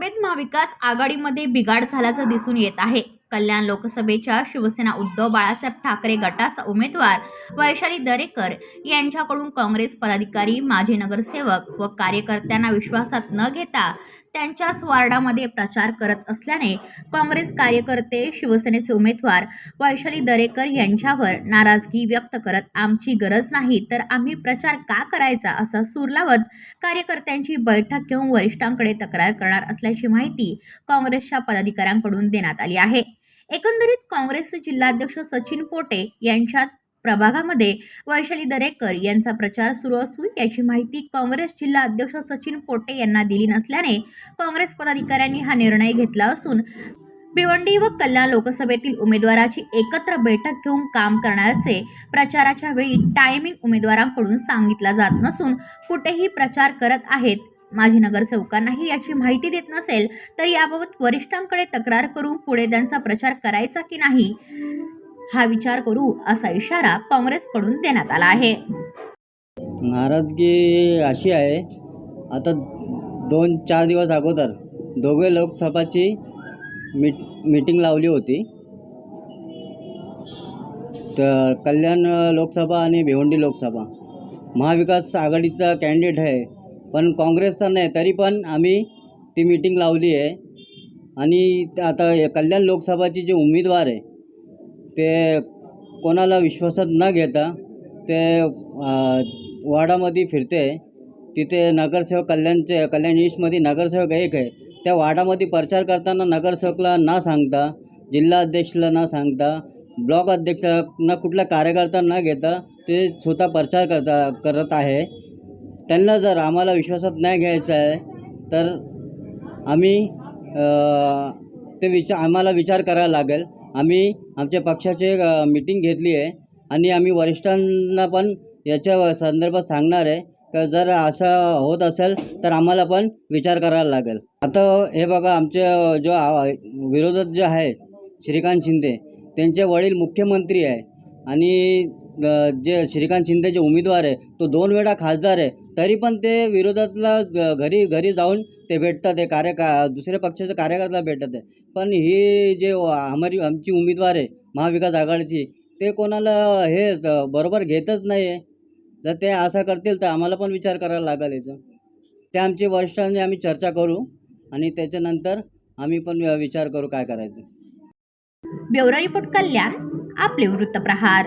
लोकसभेत महाविकास आघाडीमध्ये बिघाड झाल्याचं दिसून येत आहे. कल्याण लोकसभेच्या शिवसेना उद्धव बाळासाहेब ठाकरे गटाचा उमेदवार वैशाली दरेकर यांच्याकडून काँग्रेस पदाधिकारी माजी नगरसेवक व कार्यकर्त्यांना विश्वासात न घेता त्यांच्याच वार्डामध्ये प्रचार करत असल्याने काँग्रेस कार्यकर्ते शिवसेनेचे उमेदवार वैशाली दरेकर यांच्यावर नाराजगी व्यक्त करत आमची गरज नाही तर आम्ही प्रचार का करायचा? असा सूर लावत कार्यकर्त्यांची बैठक घेऊन वरिष्ठांकडे तक्रार करणार असल्याची माहिती काँग्रेसच्या पदाधिकाऱ्यांकडून देण्यात आली आहे. एकंदरीत काँग्रेसचे जिल्हाध्यक्ष सचिन पोटे यांच्या प्रभागामध्ये वैशाली दरेकर यांचा प्रचार सुरू असून याची माहिती काँग्रेस जिल्हा अध्यक्ष सचिन पोटे यांना दिली नसल्याने काँग्रेस पदाधिकाऱ्यांनी हा निर्णय घेतला असून भिवंडी व कल्याण लोकसभेतील उमेदवाराची एकत्र बैठक घेऊन काम करण्याचे प्रचाराच्या वेळी टायमिंग उमेदवारांकडून सांगितला जात नसून कुठेही प्रचार करत आहेत माजी नगरसेवकांनाही याची माहिती देत नसेल तर याबाबत वरिष्ठांकडे तक्रार करून पुढे त्यांचा प्रचार करायचा की नाही हा विचार करू असा इशारा काँग्रेसकडून देण्यात आला आहे. नाराजगी अशी आहे आता दोन चार दिवस अगोदर दोघे लोकसभाची मीट मीटिंग लावली होती. तर कल्याण लोकसभा आणि भिवंडी लोकसभा. महाविकास आघाडीचा कॅन्डिडेट आहे पण काँग्रेसचा नाही तरी पण आम्ही ती मीटिंग लावली आहे. आणि आता कल्याण लोकसभाचे जे उमेदवार आहे ते कोणाला विश्वासात न घेता ते वाडामध्ये फिरते. तिथे नगरसेवक कल्याणचे कल्याण ईस्टमध्ये नगरसेवक एक आहे. त्या वाडामध्ये प्रचार करताना नगरसेवकला न सांगता जिल्हा अध्यक्षला न सांगता ब्लॉक अध्यक्षांना कुठला कार्यकर्ता न घेता ते स्वतः प्रचार करता करत आहे. त्यांना जर आम्हाला विश्वासात नाही घ्यायचं आहे तर आम्ही ते विचार आम्हाला विचार करायला लागेल. आम्ही आमच्या पक्षाचे मीटिंग घेतली आहे आणि आम्ही वरिष्ठांना पण याच्या संदर्भात सांगणार आहे. का जर असं होत असेल तर आम्हाला पण विचार करायला लागेल. आता हे बघा आमचे जो विरोधक जे आहे श्रीकांत शिंदे त्यांचे वडील मुख्यमंत्री आहे. आणि जे श्रीकांत शिंदे जे उमेदवार आहे तो दोन वेळा खासदार आहे तरी पण ते विरोधातला घरी घरी जाऊन ते भेटतात ते कार्यका दुसऱ्या पक्षाचे कार्यकर्ता भेटत आहे पण ही जे आम्हारी आमची उमेदवार आहे महाविकास आघाडीची ते कोणाला हे बरोबर घेतच नाही आहे जर ते असं करतील तर आम्हाला पण विचार करायला लागेल याचं. ते आमचे वरिष्ठांनी आम्ही चर्चा करू आणि त्याच्यानंतर आम्ही पण विचार करू काय करायचं. ब्युरो रिपोर्ट कल्याण आपले वृत्तप्रहार.